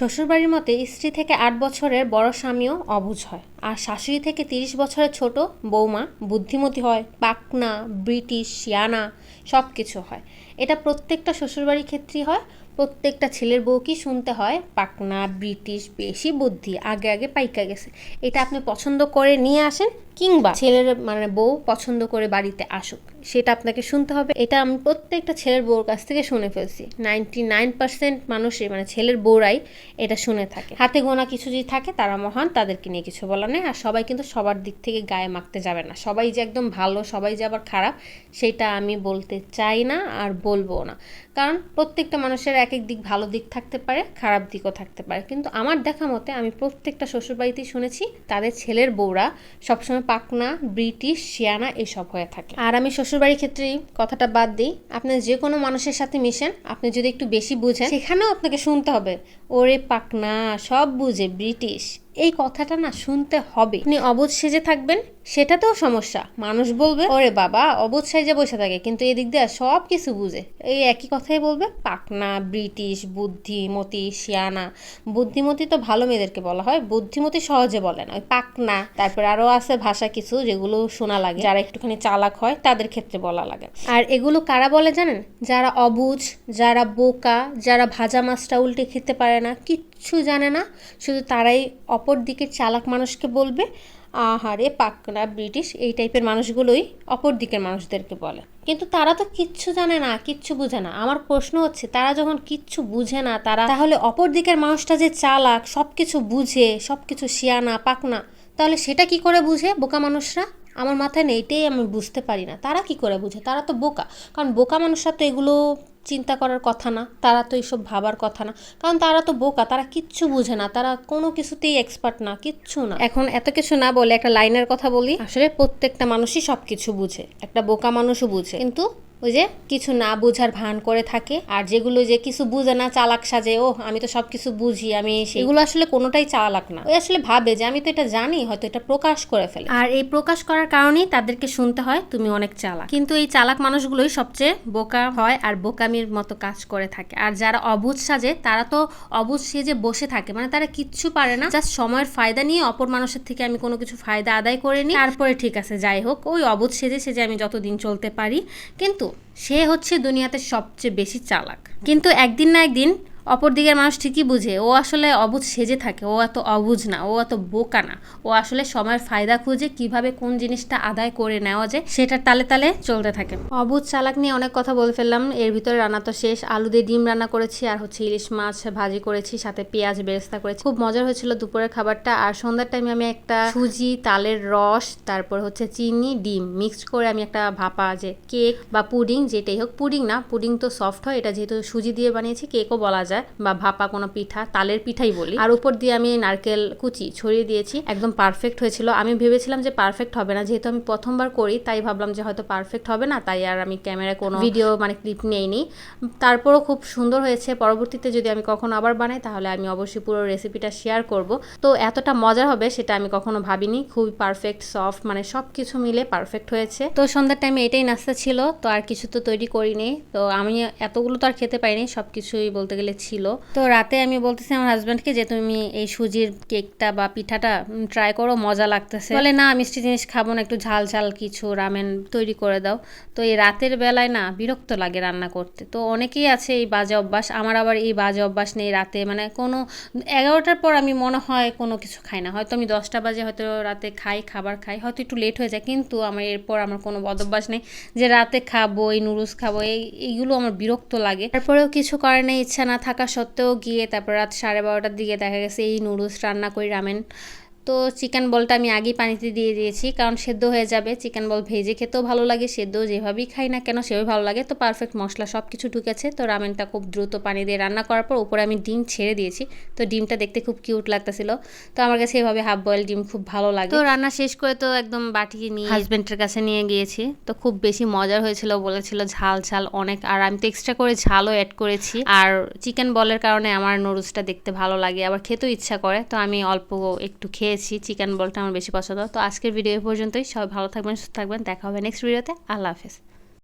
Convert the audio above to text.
শ্বশুরবাড়ির মতে স্ত্রী থেকে আট বছরের বড় স্বামীও অবুঝ হয়। আর শাশুড়ি থেকে তিরিশ বছরের ছোট বৌমা বুদ্ধিমতী হয়। পাকনা, ব্রিটিশ শিয়ানা সব কিছু হয়। এটা প্রত্যেকটা শ্বশুরবাড়ির ক্ষেত্রেই হয়। প্রত্যেকটা ছেলের বউকেই শুনতে হয়? পাকনা, ব্রিটিশ, বেশি বুদ্ধি, আগে আগে পাইকা গেছে। এটা আপনি পছন্দ করে নিয়ে আসেন কিংবা ছেলের মানে বউ পছন্দ করে বাড়িতে আসুক, সেটা আপনাকে শুনতে হবে। এটা আমি প্রত্যেকটা ছেলের বউর কাছ থেকে শুনে ফেলছি। নাইনটি নাইন পার্সেন্ট মানুষই মানে ছেলের বউরাই এটা শুনে থাকে। হাতে গোনা কিছু যদি থাকে, তারা মহান, তাদেরকে নিয়ে কিছু বলা নেই। আর সবাই কিন্তু সবার দিক থেকে গায়ে মাখতে যাবে না। সবাই যে একদম ভালো, সবাই যে আবার খারাপ, সেটা আমি বলতে চাই না আর বলব না। কারণ প্রত্যেকটা মানুষের এক এক এক দিক ভালো দিক থাকতে পারে, খারাপ দিকও থাকতে পারে। কিন্তু আমার দেখা মতে আমি প্রত্যেকটা শ্বশুরবাড়িতেই শুনেছি, তাদের ছেলের বউরা সবসময় পাকনা, ব্রিটিশ শিয়ানা এসব হয়ে থাকে। আর আমি শ্বশুরবাড়ির ক্ষেত্রেই কথাটা বাদ দিই, আপনি যে কোনো মানুষের সাথে মিশেন, আপনি যদি একটু বেশি বুঝেন, সেখানেও আপনাকে শুনতে হবে, ওরে পাকনা, সব বুঝে ব্রিটিশ। এই কথাটা না শুনতে হবে। আপনি অবুধ সেজে থাকবেন, সেটাতেও সমস্যা। মানুষ বলবে, ওরে বাবা অবুধ সেজে বসে থাকে। কিন্তু এদিক দিয়ে সব কিছু বুঝে। এই একই কথাই বলবে পাকনা, ব্রিটিশ, বুদ্ধিমতী, শিয়ানা। বুদ্ধিমতী তো ভালো মেয়েদেরকে বলা হয়, বুদ্ধিমতী সহজে বলে না। ওই পাকনা, তারপর আরও আছে ভাষা কিছু যেগুলো শোনা লাগে। যারা একটুখানি চালাক হয়, তাদের ক্ষেত্রে বলা লাগে। আর এগুলো কারা বলে জানেন? যারা অবুঝ যারা বোকা, যারা ভাজা মাছটা উল্টে খেতে পারে না, কিচ্ছু জানে না। শুধু তারাই অপর দিকের চালাক মানুষকে বলবে, আহারে পাকনা ব্রিটিশ। এই টাইপের মানুষগুলোই অপর দিকের মানুষদেরকে বলে। কিন্তু তারা তো কিচ্ছু জানে না, কিচ্ছু বুঝে না। আমার প্রশ্ন হচ্ছে, তারা যখন কিচ্ছু বুঝে না, তারা তাহলে অপর দিকের মানুষটা যে চালাক সব কিছু বুঝে সব কিছু শিয়ানা, পাকনা, তাহলে সেটা কি করে বুঝে বোকা মানুষরা? আমার মাথায় নেই এটাই আমি বুঝতে পারি না। তারা কি করে বুঝে? তারা তো বোকা। কারণ বোকা মানুষরা তো এগুলো চিন্তা করার কথা না, তারা তো এইসব ভাবার কথা না। কারণ তারা তো বোকা, তারা কিচ্ছু বুঝে না, তারা কোনো কিছুতেই এক্সপার্ট না, কিচ্ছু না। এখন এত কিছু না বলে একটা লাইনের কথা বলি, আসলে প্রত্যেকটা মানুষই সব কিছু বুঝে, একটা বোকা মানুষও বুঝে। কিন্তু ওই যে কিছু না বুঝার ভান করে থাকে। আর যেগুলো যে কিছু বুঝে না চালাক সাজে ও আমি তো সব কিছু বুঝি আমি এগুলো আসলে কোনোটাই চালাক না। ওই আসলে ভাবে যে আমি তো এটা জানি হয়তো এটা প্রকাশ করে ফেলে। আর এই প্রকাশ করার কারণেই তাদেরকে শুনতে হয় তুমি অনেক চালাক। কিন্তু এই চালাক মানুষগুলোই সবচেয়ে বোকা হয় আর বোকামির মতো কাজ করে থাকে। আর যারা অবুঝ সাজে তারা তো অবুঝ সেজে বসে থাকে। মানে তারা কিচ্ছু পারে না। জাস্ট সময়ের ফায়দা নিয়ে অপর মানুষের থেকে আমি কোনো কিছু ফায়দা আদায় করে নিই। তারপরে ঠিক আছে যাই হোক ওই অবুঝ সেজে সেজে আমি যতদিন চলতে পারি। কিন্তু সে হচ্ছে দুনিয়াতে সবচেয়ে বেশি চালাক কিন্তু একদিন না একদিন অপর দিকের মানুষ ঠিকই বুঝে। ও আসলে অবুঝ সেজে থাকে, ও এত অবুঝ না, ও এত বোকা না। ও আসলে সময়ের ফায়দা খুঁজে কীভাবে কোন জিনিসটা আদায় করে নেওয়া যায় সেটার তালে তালে চলতে থাকে। অবুঝ চালাক নিয়ে অনেক কথা বলে ফেললাম। এর ভিতরে রান্না তো শেষ। আলু দিয়ে ডিম রান্না করেছি, আর হচ্ছে ইলিশ মাছ ভাজি করেছি, সাথে পেঁয়াজ বেরেস্তা করেছি। খুব মজার হয়েছিল দুপুরের খাবারটা। আর সন্ধ্যার টাইমে আমি একটা সুজি, তালের রস, তারপর হচ্ছে চিনি, ডিম মিক্সড করে আমি একটা ভাপা যে কেক বা পুডিং যেটাই হোক পুডিং না পুডিং তো সফট হয়। এটা যেহেতু সুজি দিয়ে বানিয়েছি কেকও বলা যায়। বা ভাপা কোনো পিঠা, তালের পিঠাই বলি। আর উপর দিয়ে আমি নারকেল কুচি ছড়িয়ে দিয়েছি, একদম পারফেক্ট হয়েছিল। আমি ভেবেছিলাম যে পারফেক্ট হবে না, যেহেতু আমি প্রথমবার করি, তাই ভাবলাম যে হয়তো পারফেক্ট হবে না, তাই আর আমি ক্যামেরায় কোনো ভিডিও মানে ক্লিপ নেইনি। তারপরও খুব সুন্দর হয়েছে। পরবর্তীতে যদি আমি কখনো আবার বানাই, তাহলে আমি অবশ্যই পুরো রেসিপিটা শেয়ার করব। তো এতটা মজার হবে সেটা আমি কখনো ভাবিনি। খুবই পারফেক্ট সফট মানে সব কিছু মিলে পারফেক্ট হয়েছে। তো সন্ধ্যার টাইমে এটাই নাস্তা ছিল। তো আর কিছু তো তৈরি করিনি। তো আমি এতগুলো তো আর খেতে পাইনি সব কিছুই বলতে গেলে ছিল। তো রাতে আমি বলতেছি আমার হাজব্যান্ডকে যে, তুমি এই সুজির কেকটা বা পিঠাটা ট্রাই করো, মজা লাগতেছে। বলে, না, মিষ্টি জিনিস খাব না, একটু ঝাল ঝাল কিছু রামেন তৈরি করে দাও। তো এই রাতের বেলায় না, বিরক্ত লাগে রান্না করতে। তো অনেকেই আছে এই বাজে অভ্যাস, আমার আবার এই বাজে অভ্যাস নেই রাতে। মানে কোনো, এগারোটার পর আমি মনে হয় কোনো কিছু খাই না। হয়তো আমি দশটা বাজে হয়তো রাতে খাই, খাবার খাই, হয়তো একটু লেট হয়ে যায়। কিন্তু আমার এরপর আমার কোনো বদ অভ্যাস নেই যে, রাতে খাব, এই নুডলস খাব, এই, এইগুলো আমার বিরক্ত লাগে। তারপরেও কিছু করার নেই, ইচ্ছা না থাকা সত্ত্বেও গিয়ে তারপর রাত সাড়ে বারোটার দিকে দেখা গেছে, এই নুডলস রান্না করি রামেন তো চিকেন বলটা আমি আগেই পানিতে দিয়ে দিয়েছি কারণ সেদ্ধ হয়ে যাবে। চিকেন বল ভেজে খেতেও ভালো লাগে সেদ্ধ যেভাবেই খাই না কেন সেভাবে ভালো লাগে। তো পারফেক্ট মশলা সব কিছু ঢুকেছে তো রামেনটা খুব দ্রুত পানি দিয়ে রান্না করার পর উপরে আমি ডিম ছেড়ে দিয়েছি। তো ডিমটা দেখতে খুব কিউট লাগতেছিল। তো আমার কাছে এভাবে হাফ বয়েল ডিম খুব ভালো লাগে। তো রান্না শেষ করে তো একদম বাটি নিয়ে হাজব্যান্ডের কাছে নিয়ে গিয়েছি। তো খুব বেশি মজার হয়েছিল বলেছিল ঝাল ঝাল অনেক। আর আমি তো এক্সট্রা করে ঝালও অ্যাড করেছি। আর চিকেন বলের কারণে আমার নুডলসটা দেখতে ভালো লাগে আবার খেতেও ইচ্ছা করে। তো আমি অল্প একটু খেয়েছি চিকেন বলটা আমার বেশি পছন্দ। তো আজকের ভিডিও পর্যন্তই। সবাই ভালো থাকবেন, সুস্থ থাকবেন। দেখা হবে নেক্সট ভিডিওতে আল্লাহ হাফেজ।